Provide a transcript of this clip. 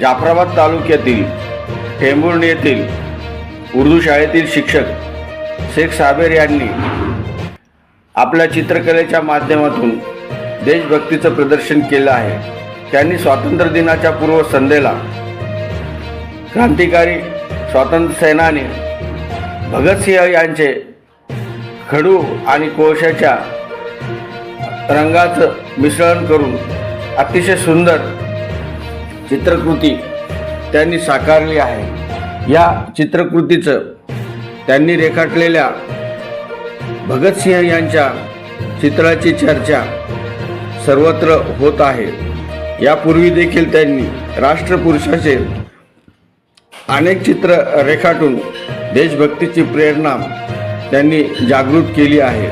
जाफराबाद तालुक्यातील टेंभुर्णी येथील उर्दू शाळेतील शिक्षक शेख साबेर यांनी आपल्या चित्रकलेच्या माध्यमातून देशभक्तीचं प्रदर्शन केलं आहे. त्यांनी स्वातंत्र्य दिनाच्या पूर्वसंध्येला क्रांतिकारी स्वातंत्र्य सेनानी भगतसिंह यांचे खडू आणि कोळशाच्या रंगाचं मिश्रण करून अतिशय सुंदर चित्रकृती त्यांनी साकारली आहे. या चित्रकृतीचं त्यांनी रेखाटलेल्या भगतसिंह यांच्या चित्राची चर्चा सर्वत्र होत आहे. यापूर्वी देखील त्यांनी राष्ट्रपुरुषाचे अनेक चित्र रेखाटून देशभक्तीची प्रेरणा त्यांनी जागृत केली आहे.